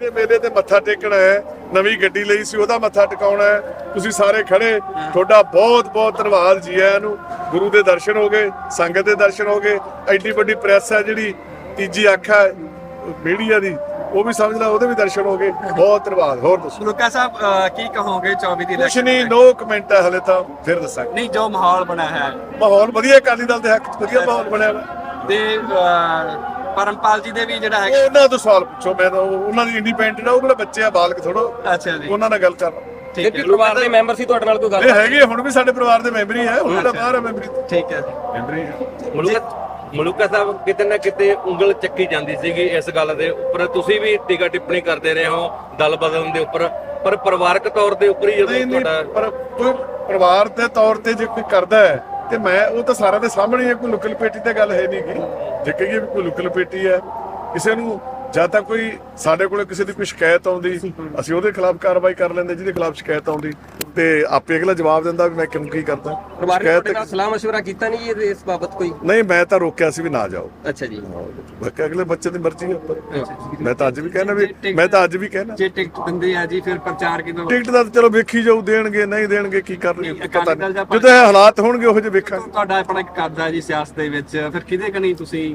ਦੇ ਮੇਲੇ ਤੇ ਮੱਥਾ ਟੇਕਣਾ ਹੈ? ਨਵੀਂ ਗੱਡੀ ਲਈ ਸੀ ਉਹਦਾ ਮੱਥਾ ਟਿਕਾਉਣਾ ਹੈ। ਤੁਸੀਂ ਸਾਰੇ ਖੜੇ। ਤੁਹਾਡਾ ਬਹੁਤ ਬਹੁਤ ਧੰਨਵਾਦ ਜੀ ਆਇਆਂ ਨੂੰ। ਗੁਰੂ ਦੇ ਦਰਸ਼ਨ ਹੋ ਗਏ ਸੰਗਤ ਦੇ ਦਰਸ਼ਨ ਹੋ ਗਏ। ਐਡੀ ਵੱਡੀ ਪ੍ਰੈਸ ਹੈ ਜਿਹੜੀ ਤੀਜੀ ਅੱਖ ਹੈ ਮੀਡੀਆ ਦੀ। ਉਹ ਵੀ ਸਮਝ ਲਾ ਉਹਦੇ ਵੀ ਦਰਸ਼ਨ ਹੋ ਗਏ। ਬਹੁਤ ਧੰਨਵਾਦ। ਹੋਰ ਦੱਸੋ? ਮਲੂਕਾ ਸਾਹਿਬ ਕੀ ਕਹੋਗੇ 24 ਦੀ ਕੁਛ ਨਹੀਂ? ਨੋ ਕਮੈਂਟ ਹੈ ਹਲੇ ਤਾਂ ਫਿਰ ਦੱਸਾਂਗੇ। ਨਹੀਂ ਜੋ ਮਾਹੌਲ ਬਣਿਆ ਹੈ। ਮਾਹੌਲ ਵਧੀਆ ਅਕਾਲੀ ਦਲ ਦੇ ਹੱਕ 'ਚ ਵਧੀਆ ਮਾਹੌਲ ਬਣਿਆ ਵਾ। ਤੇ ਪਰਮਪਾਲ ਜੀ ਦੇ ਵੀ ਜਿਹੜਾ ਹੈ ਉਹਨਾਂ ਤੋਂ ਸਵਾਲ ਪੁੱਛੋ ਮੈਂ ਤਾਂ ਉਹ- ਉਹਨਾਂ ਦੀ ਇੰਡੀਪੈਂਡੈਂਟ ਆ ਉਹ ਕਿਹੜਾ ਬੱਚੇ ਆ ਬਾਲਕ ਥੋੜੋ ਅੱਛਾ ਜੀ। ਉਹਨਾਂ ਨਾਲ ਗੱਲ ਕਰ ਠੀਕ ਹੈ। ਪਰਿਵਾਰ ਦੇ ਮੈਂਬਰ ਸੀ ਤੁਹਾਡੇ ਨਾਲ ਕੋਈ ਗੱਲ? ਇਹ ਹੈਗੇ ਹੁਣ ਵੀ ਸਾਡੇ ਪਰਿਵਾਰ ਦੇ ਮੈਂਬਰ ਹੀ ਹੈ ਉਹਨਾਂ ਦਾ ਬਾਹਰ ਹੈ ਮੈਂਬਰੀ। ਠੀਕ ਹੈ। ਜੀ ਮੈਂਬਰ ਹੀ ਹੈ ਮਲੂਕਾ ਮਲੂਕਾ ਸਾਹਿਬ ਕਿਤੇ ਨਾ ਕਿਤੇ ਉਂਗਲ ਚੱਕੀ ਜਾਂਦੀ ਸੀਗੀ ਇਸ ਗੱਲ ਦੇ ਉੱਪਰ। ਤੁਸੀਂ ਵੀ ਟੀਕਾ ਟਿੱਪਣੀ ਕਰਦੇ ਰਹੇ ਹੋ ਦਲ ਬਦਲਣ ਦੇ ਉੱਪਰ। ਪਰ ਪਰਿਵਾਰਕ ਤੌਰ ਦੇ ਉੱਪਰ ਹੀ ਜਦੋਂ ਨਹੀਂ ਨਹੀਂ ਤੁਹਾਡਾ ਪਰ ਕੋਈ ਪਰਿਵਾਰ ਦੇ ਤੌਰ ਤੇ ਜੇ ਕੋਈ ਕਰਦਾ ਹੈ ਤੇ ਮੈਂ ਉਹ ਤਾਂ ਸਾਰਿਆਂ ਦੇ ਸਾਹਮਣੇ ਹੈ ਕੋਈ ਲੁਕਲ ਪੇਟੀ ਤੇ ਗੱਲ ਹੈ ਨਹੀਂ ਗੀ। ਜੇ ਕਹੀਏ ਵੀ ਕੋਈ ਲੁਕਲ ਪੇਟੀ ਹੈ। ਕਿਸੇ ਨੂੰ ਜਾਂ ਤਾਂ ਕੋਈ ਸਾਡੇ ਕੋਲੇ ਕਿਸੇ ਦੀ ਕੋਈ ਸ਼ਿਕਾਇਤ ਆਉਂਦੀ ਅਸੀਂ ਉਹਦੇ ਖਿਲਾਫ ਕਾਰਵਾਈ ਕਰ ਲੈਂਦੇ ਜਿਹਦੇ ਖਿਲਾਫ ਸ਼ਿਕਾਇਤ ਆਉਂਦੀ ਤੇ ਆਪੇ ਅਗਲਾ ਜਵਾਬ ਦਿੰਦਾ ਵੀ ਮੈਂ ਕਿਉਂ ਕੀ ਕਰਦਾ। ਪਰਿਵਾਰ ਨੇ ਸਲਾਹ ਮਸ਼ਵਰਾ ਕੀਤਾ ਨਹੀਂ ਇਹ- ਇਸ ਬਾਬਤ ਕੋਈ? ਨਹੀਂ ਮੈਂ ਤਾਂ ਰੋਕਿਆ ਸੀ ਵੀ ਨਾ ਜਾਓ। ਅੱਛਾ ਜੀ। ਬਾਕੀ ਅਗਲੇ ਬੱਚੇ ਦੀ ਮਰਜ਼ੀ ਹੈ ਉੱਪਰ ਮੈਂ ਤਾਂ ਅੱਜ ਵੀ ਕਹਿਣਾ ਵੀ ਮੈਂ ਤਾਂ ਅੱਜ ਵੀ ਕਹਿਣਾ। ਜੇ ਟਿਕਟ ਦਿੰਦੇ ਆ ਜੀ ਫਿਰ ਪ੍ਰਚਾਰ ਕਿਦੋਂ ਟਿਕਟ ਦਾ ਤਾਂ ਚਲੋ ਵੇਖੀ ਜਾਊ ਦੇਣਗੇ ਨਹੀਂ ਦੇਣਗੇ ਕੀ ਕਰਨਗੇ ਪਤਾ ਜਾਂ ਨਹੀਂ। ਜਦੋਂ ਇਹ ਹਾਲਾਤ ਹੋਣਗੇ ਉਹੋ ਜਿਹੇ ਵੇਖਾਂਗੇ। ਤੁਹਾਡਾ ਆਪਣਾ ਇੱਕ ਕਰਦਾ ਜੀ ਸਿਆਸਤ ਦੇ ਵਿੱਚ ਫਿਰ ਕਿਹਦੇ ਕਨੀ ਤੁਸੀਂ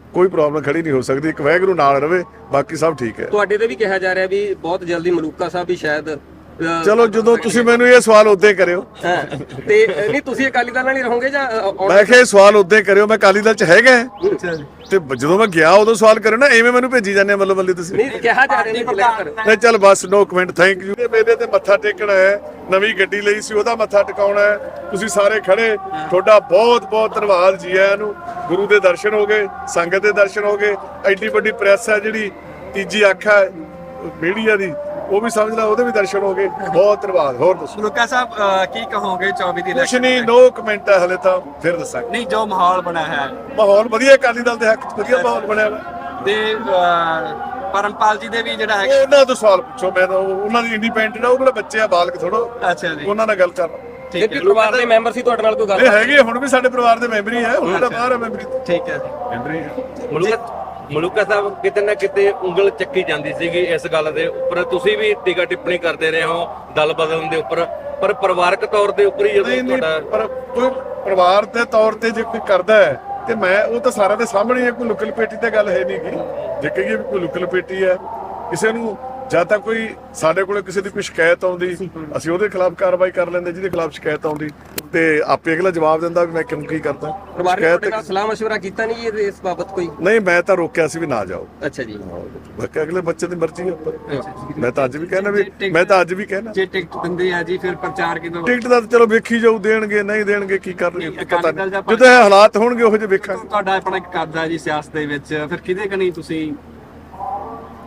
ਕੋਈ ਪ੍ਰੋਬਲਮ ਖੜੀ ਨਹੀਂ ਹੋ ਸਕਦੀ, ਇੱਕ ਵੈਗਰੂ ਨਾਲ ਰਵੇ, ਬਾਕੀ ਸਭ ਠੀਕ ਹੈ। ਤੁਹਾਡੇ ਤੇ ਵੀ ਕਿਹਾ ਜਾ ਰਿਹਾ ਵੀ ਬਹੁਤ ਜਲਦੀ ਮਲੂਕਾ ਸਾਹਿਬ ਵੀ ਸ਼ਾਇਦ ਚਲੋ ਜਦੋਂ ਤੁਸੀਂ ਮੈਨੂੰ ਇਹ ਸਵਾਲ ਉਦੋਂ ਹੀ ਕਰਿਓ। ਹਾਂ, ਤੇ ਅ, ਨਹੀਂ ਤੁਸੀਂ ਅਕਾਲੀ ਦਲ ਨਾਲ ਹੀ ਰਹੋਗੇ ਜਾਂ ਅ, ਆਉਣ- ਮੈਂ ਕਿਹਾ ਇਹ ਸਵਾਲ ਉਦੋਂ ਹੀ ਕਰਿਓ ਮੈਂ ਅਕਾਲੀ ਦਲ ਚ ਹੈਗਾ ਹੈ। ਅੱਛਾ ਜੀ। ਤੇ ਬ- ਜਦੋਂ ਮੈਂ ਗਿਆ ਉਦੋਂ ਸਵਾਲ ਕਰਿਓ ਨਾ ਐਵੇਂ ਮੈਨੂੰ ਭੇਜੀ ਜਾਂਦੇ ਆ ਮੱਲੋ ਮੱਲੀ ਤੁਸੀਂ। ਨਹੀਂ ਕਿਹਾ ਜਾ ਰਿਹਾ ਨਹੀਂ ਇਲੈਕਟਰ ਨਹੀਂ ਚੱਲ ਬਸ ਨੋ ਕਮੈਂਟ ਥੈਂਕ ਯੂ ਮੇਲੇ ਤੇ ਮੱਥਾ ਟੇਕਣਾ ਹੈ ਨਵੀਂ ਗੱਡੀ ਲਈ ਸੀ ਉਹਦਾ ਮੱਥਾ ਟਿਕਾਉਣਾ ਹੈ। ਤੁਸੀਂ ਸਾਰੇ ਖੜੇ। ਤੁਹਾਡਾ ਬਹੁਤ ਬਹੁਤ ਧੰਨਵਾਦ ਜੀ ਆਇਆਂ ਨੂੰ। ਗੁਰੂ ਦੇ ਦਰਸ਼ਨ ਹੋ ਗਏ ਸੰਗਤ ਦੇ ਦਰਸ਼ਨ ਹੋ ਗਏ। ਐਡੀ ਵੱਡੀ ਪ੍ਰੈਸ ਹੈ ਜਿਹੜੀ ਤੀਜੀ ਅੱਖ ਹੈ ਮੀਡੀਆ ਦੀ। ਉਹ ਵੀ ਸਮਝ ਲਾ ਉਹਦੇ ਵੀ ਦਰਸ਼ਨ ਹੋ ਗਏ। ਬਹੁਤ ਧੰਨਵਾਦ ਹੋਰ ਦੱਸੋ। ਮਲੂਕਾ ਸਾਹਿਬ ਅਹ, ਕੀ ਕਹੋਗੇ 24 ਦੀ ਕੁਛ election ਨਹੀਂ? ਨੋ ਕਮੈਂਟ ਹੈ ਹਲੇ ਤਾਂ ਫਿਰ ਦੱਸਾਂਗੇ। ਨਹੀਂ ਜੋ ਮਾਹੌਲ ਬਣਿਆ ਹੈ। ਮਾਹੌਲ ਵਧੀਆ ਅਕਾਲੀ ਦਲ ਦੇ ਹੱਕ 'ਚ ਵਧੀਆ ਮਾਹੌਲ ਬਣਿਆ ਵਾ ਤੇ ਅਹ, ਪਰਮਪਾਲ ਜੀ ਦੇ ਵੀ ਜਿਹੜਾ ਹੈ ਉਹ ਉਹਨਾਂ ਤੋਂ ਸਵਾਲ ਪੁੱਛੋ ਮੈਂ ਤਾਂ ਉਹ- ਉਹਨਾਂ ਦੀ ਇੰਡੀਪੈਂਡੈਂਟ ਆ ਉਹ ਕਿਹੜਾ ਬੱਚੇ ਆ ਬਾਲਕ ਥੋੜੋ ਅੱਛਾ ਜੀ। ਉਹਨਾਂ ਨਾਲ ਗੱਲ ਕਰ ਠੀਕ ਹੈ। ਪਰਿਵਾਰ ਦੇ ਮੈਂਬਰ ਸੀ ਤੁਹਾਡੇ ਨਾਲ ਕੋਈ ਗੱਲ ਇਹ ਹੈਗੇ ਹੁਣ ਵੀ ਸਾਡੇ ਪਰਿਵਾਰ ਦੇ ਮੈਂਬਰ ਹੀ ਹੈ ਉਹਨਾਂ ਦਾ ਬਾਹਰ ਹੈ ਮੈਂਬਰੀ। ਤੋਂ ਠੀਕ ਹੈ। ਜੀ ਮੈਂਬਰ ਹੀ ਹੈ ਮਲੂਕਾ ਮਲੂਕਾ ਸਾਹਿਬ ਕਿਤੇ ਨਾ ਕਿਤੇ ਉਂਗਲ ਚੱਕੀ ਜਾਂਦੀ ਸੀਗੀ ਇਸ ਗੱਲ ਦੇ ਉੱਪਰ। ਤੁਸੀਂ ਵੀ ਟੀਕਾ ਟਿੱਪਣੀ ਕਰਦੇ ਰਹੇ ਹੋ ਦਲ ਬਦਲਣ ਦੇ ਉੱਪਰ। ਪਰ ਪਰਿਵਾਰਕ ਤੌਰ ਦੇ ਉੱਪਰ ਹੀ ਜਦੋਂ ਤੁਹਾਡਾ ਪਰ ਕੋਈ ਪਰਿਵਾਰ ਦੇ ਤੌਰ ਤੇ ਜੇ ਕੋਈ ਕਰਦਾ ਹੈ ਤੇ ਮੈਂ ਉਹ ਤਾਂ ਸਾਰਿਆਂ ਦੇ ਸਾਹਮਣੇ ਹੀ ਕੋਈ ਲੁਕਲ ਪੇਟੀ ਤੇ ਗੱਲ ਹੈ ਨਹੀਂ ਗੀ। ਜੇ ਕਹੀਏ ਵੀ ਕੋਈ ਲੁਕਲ ਪੇਟੀ ਹੈ ਕਿਸੇ ਨੂੰ ਜਾਂ ਤਾਂ ਕੋਈ ਸਾਡੇ ਕੋਲੇ ਕਿਸੇ ਦੀ ਕੋਈ ਸ਼ਿਕਾਇਤ ਆਉਂਦੀ ਅਸੀਂ ਉਹਦੇ ਖਿਲਾਫ ਕਾਰਵਾਈ ਕਰ ਲੈਂਦੇ ਜਿਹਦੇ ਖਿਲਾਫ ਸ਼ਿਕਾਇਤ ਆਉਂਦੀ ਤੇ ਆਪੇ ਅਗਲਾ ਜਵਾਬ ਦਿੰਦਾ ਵੀ ਮੈਂ ਕਿਉਂ ਕੀ ਕਰਦਾ। ਸ਼ਿਕਾਇਤ ਨਾਲ ਸਲਾਹ ਮਸ਼ਵਰਾ ਕੀਤਾ ਨਹੀਂ ਇਹ- ਇਸ ਬਾਬਤ ਕੋਈ? ਨਹੀਂ ਮੈਂ ਤਾਂ ਰੋਕਿਆ ਸੀ ਵੀ ਨਾ ਜਾਓ। ਅੱਛਾ ਜੀ। ਬਾਕੀ ਅਗਲੇ ਬੱਚੇ ਦੀ ਮਰਜ਼ੀ ਹੈ ਉੱਪਰ। ਮੈਂ ਤਾਂ ਅੱਜ ਵੀ ਕਹਿਣਾ ਵੀ ਮੈਂ ਤਾਂ ਅੱਜ ਵੀ ਕਹਿਣਾ। ਜੇ ਟਿਕਟ ਦਿੰਦੇ ਆ ਜੀ ਫਿਰ ਪ੍ਰਚਾਰ ਕਿਦੋਂ ਟਿਕਟ ਦਾ ਤਾਂ ਚਲੋ ਵੇਖੀ ਜਾਊ ਦੇਣਗੇ ਨਹੀਂ ਦੇਣਗੇ ਕੀ ਕਰਨਗੇ ਪਤਾ ਨਹੀਂ। ਜਾਂ ਜਦੋਂ ਇਹ ਹਾਲਾਤ ਹੋਣਗੇ ਉਹੋ ਜਿਹੇ ਵੇਖਾਂਗੇ। ਤੁਹਾਡਾ ਆਪਣਾ ਇੱਕ ਕਰਦਾ ਜੀ ਸਿਆਸਤ ਦੇ ਵਿੱਚ ਫਿਰ ਕਿਹਦੇ ਕਨੀ ਤੁਸੀਂ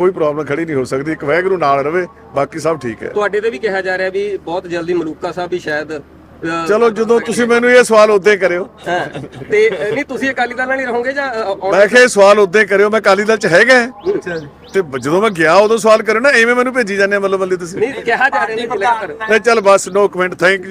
ਕੋਈ ਪ੍ਰੋਬਲਮ ਖੜੀ ਨਹੀਂ ਹੋ ਸਕਦੀ ਇੱਕ ਵੈਗਰੂ ਨਾਲ ਰਵੇ ਬਾਕੀ ਸਭ ਠੀਕ ਹੈ। ਤੁਹਾਡੇ ਤੇ ਵੀ ਕਿਹਾ ਜਾ ਰਿਹਾ ਵੀ ਬਹੁਤ ਜਲਦੀ ਮਲੂਕਾ ਸਾਹਿਬ ਵੀ ਸ਼ਾਇਦ ਚਲੋ ਜਦੋਂ ਤੁਸੀਂ ਮੈਨੂੰ ਇਹ ਸਵਾਲ ਉਦੋਂ ਕਰਿਓ। ਤੇ ਨਹੀਂ ਤੁਸੀਂ ਅਕਾਲੀ ਦਲ ਨਾਲ ਹੀ ਰਹੋਗੇ ਜਾਂ ਮੈਂ ਕਿਹਾ ਇਹ ਸਵਾਲ ਉਦੋਂ ਕਰਿਓ ਮੈਂ ਅਕਾਲੀ ਦਲ ਚ ਹੈਗਾ। ਹੈ। ਅੱਛਾ ਜੀ। ਤੇ ਜਦੋਂ ਮੈਂ ਗਿਆ ਉਦੋਂ ਸਵਾਲ ਕਰਿਓ ਨਾ ਐਵੇਂ ਮੈਨੂੰ ਭੇਜੀ ਜਾਂਦੇ ਮੱਲੋ ਮੱਲੀ ਤੁਸੀਂ। ਨਹੀਂ ਕਿਹਾ ਜਾ ਰਿਹਾ ਨਹੀਂ ਚੱਲ ਬਸ ਨੋ ਕਮੈਂਟ ਥੈਂਕ ਯੂ